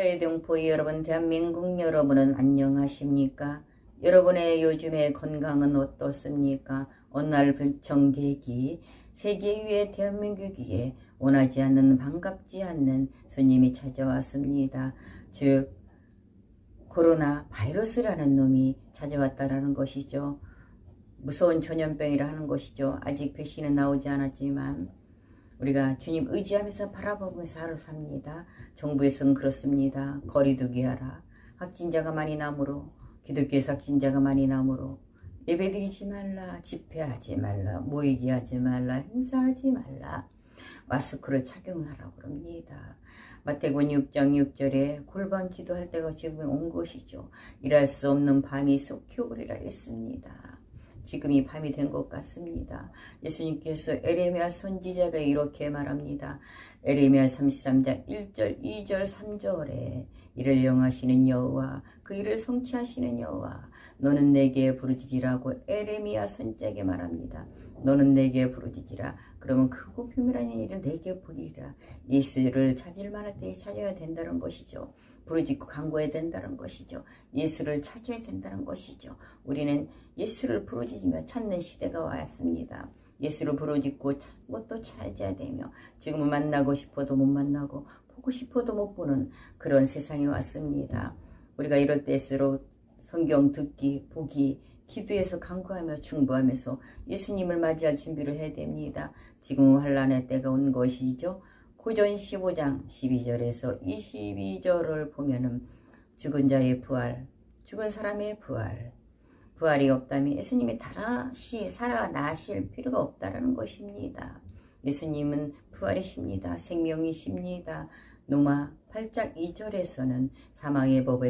해외동포 여러분, 대한민국 여러분은 안녕하십니까? 여러분의 요즘의 건강은 어떻습니까? 어느 날 불청객이 세계 위에 대한민국 위에 원하지 않는 반갑지 않는 손님이 찾아왔습니다. 즉 코로나 바이러스라는 놈이 찾아왔다라는 것이죠. 무서운 전염병이라 하는 것이죠. 아직 백신은 나오지 않았지만 우리가 주님 의지하면서 바라보면서 하루 삽니다. 정부에서는 그렇습니다. 거리두기 하라. 확진자가 많이 나므로 기독교에서 확진자가 많이 나므로 예배드리지 말라, 집회하지 말라, 모이기 하지 말라, 행사하지 말라, 마스크를 착용하라고 그럽니다. 마태복음 6장 6절에 골방 기도할 때가 지금 온 것이죠. 일할 수 없는 밤이 속히 오리라 했습니다. 지금이 밤이 된 것 같습니다. 예수님께서 에레미야 선지자가 이렇게 말합니다. 에레미야 33장 1절, 2절, 3절에 이를 영하시는 여호와 그 일을 성취하시는 여호와 너는 내게 부르짖으라고 에레미야 선지자에게 말합니다. 너는 내게 부르짖으라. 그러면 크고 비밀한 일은 내게 보이리라. 예수를 찾을 만할 때에 찾아야 된다는 것이죠. 부르짖고 간구해야 된다는 것이죠. 예수를 찾아야 된다는 것이죠. 우리는 예수를 부르짖으며 찾는 시대가 왔습니다. 예수를 부르짖고 찾고 또 찾아야 되며 지금은 만나고 싶어도 못 만나고 보고 싶어도 못 보는 그런 세상이 왔습니다. 우리가 이럴 때일수록 성경 듣기, 보기, 기도해서 간구하며 중보하면서 예수님을 맞이할 준비를 해야 됩니다. 지금 환란의 때가 온 것이죠. 고전 15장 12절에서 22절을 보면은 죽은 자의 부활, 죽은 사람의 부활, 부활이 없다면 예수님이 다시 살아나실 필요가 없다라는 것입니다. 예수님은 부활이십니다. 생명이십니다. 노마 8장 2절에서는 사망의 법에서